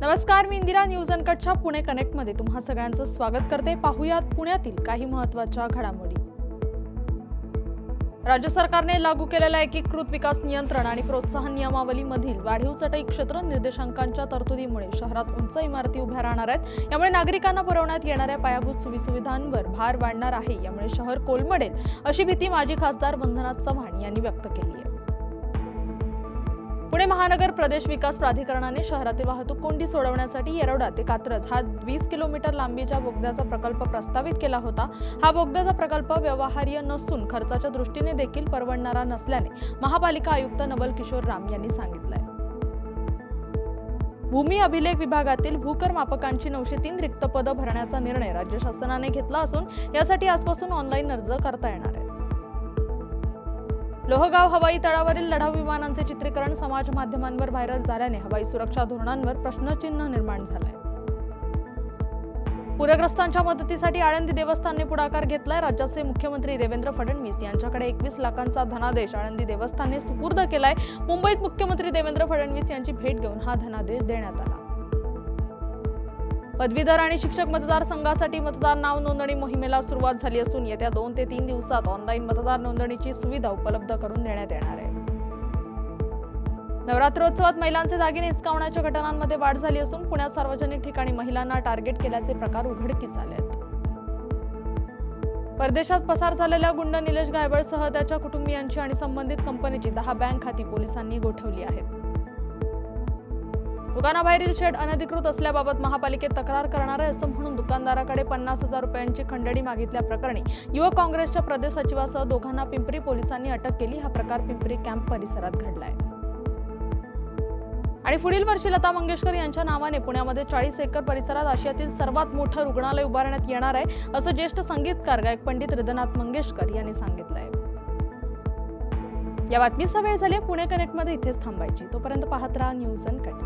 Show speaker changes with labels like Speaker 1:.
Speaker 1: नमस्कार मी इंदिरा न्यूज अनकटच्या पुणे कनेक्टमध्ये तुम्हा सगळ्यांचं स्वागत करते. पाहुयात पुण्यातील काही महत्त्वाच्या घडामोडी. राज्य सरकारने लागू केलेल्या एकीकृत विकास नियंत्रण आणि प्रोत्साहन नियमावलीमधील वाढीव चटई क्षेत्र निर्देशांकांच्या तरतुदीमुळे शहरात उंच इमारती उभ्या राहणार आहेत. यामुळे नागरिकांना पुरवण्यात येणाऱ्या पायाभूत सुविसुविधांवर भार वाढणार आहे. यामुळे शहर कोलमडेल अशी भीती माजी खासदार वंदना चव्हाण यांनी व्यक्त केली आहे. पुणे महानगर प्रदेश विकास प्राधिकरणाने शहरातील वाहतूक कोंडी सोडवण्यासाठी येरवडा ते कात्रज हा वीस किलोमीटर लांबीच्या बोगद्याचा प्रकल्प प्रस्तावित केला होता. हा बोगद्याचा प्रकल्प व्यवहार्य नसून खर्चाच्या दृष्टीने देखील परवडणारा नसल्याने महापालिका आयुक्त नवल किशोर राम यांनी सांगितलंय. भूमी अभिलेख विभागातील भूकर मापकांची नऊशे तीन रिक्त पदं भरण्याचा निर्णय राज्य शासनाने घेतला असून यासाठी आजपासून ऑनलाईन अर्ज करता येणार आहे. लोहगाव हवाई तळावरील लढाऊ विमानांचे चित्रीकरण समाज माध्यमांवर व्हायरल झाल्याने हवाई सुरक्षा धोरणांवर प्रश्नचिन्ह निर्माण झालंय. पूरग्रस्तांच्या मदतीसाठी आळंदी देवस्थानने पुढाकार घेतलाय राज्याचे मुख्यमंत्री देवेंद्र फडणवीस. यांच्याकडे एकवीस लाखांचा धनादेश आळंदी देवस्थानने सुपूर्द केलाय. मुंबईत मुख्यमंत्री देवेंद्र फडणवीस यांची भेट घेऊन हा धनादेश देण्यात आला. पदवीधर आणि शिक्षक मतदारसंघासाठी मतदार नाव नोंदणी मोहिमेला सुरुवात झाली असून येत्या दोन ते तीन दिवसात ऑनलाईन मतदार नोंदणीची सुविधा उपलब्ध करून देण्यात येणार आहे. नवरात्रोत्सवात महिलांचे दागिने हिसकावण्याच्या घटनांमध्ये वाढ झाली असून पुण्यात सार्वजनिक ठिकाणी महिलांना टार्गेट केल्याचे प्रकार उघडकीस आले आहेत परदेशात पसार झालेल्या गुंड निलेश गायवळसह त्याच्या कुटुंबियांची आणि संबंधित कंपनीची दहा बँक खाती पोलिसांनी गोठवली आहेत. दुकानाबाहेरील शेड अनधिकृत असल्याबाबत महापालिकेत तक्रार करणार आहे असं म्हणून दुकानदाराकडे पन्नास हजार रुपयांची खंडणी मागितल्याप्रकरणी युवक काँग्रेसच्या प्रदेश सचिवासह दोघांना पिंपरी पोलिसांनी अटक केली. हा प्रकार पिंपरी कॅम्प परिसरात घडलाय. आणि पुढील वर्षी लता मंगेशकर यांच्या नावाने पुण्यामध्ये चाळीस एकर परिसरात आशियातील सर्वात मोठं रुग्णालय उभारण्यात येणार आहे असं ज्येष्ठ संगीतकार गायक पंडित हृदयनाथ मंगेशकर यांनी सांगितलंय. या बातमीचा वेळ झाली पुणे कनेक्टमध्ये इथेच थांबायची. तोपर्यंत पाहत राहा न्यूज अँड कट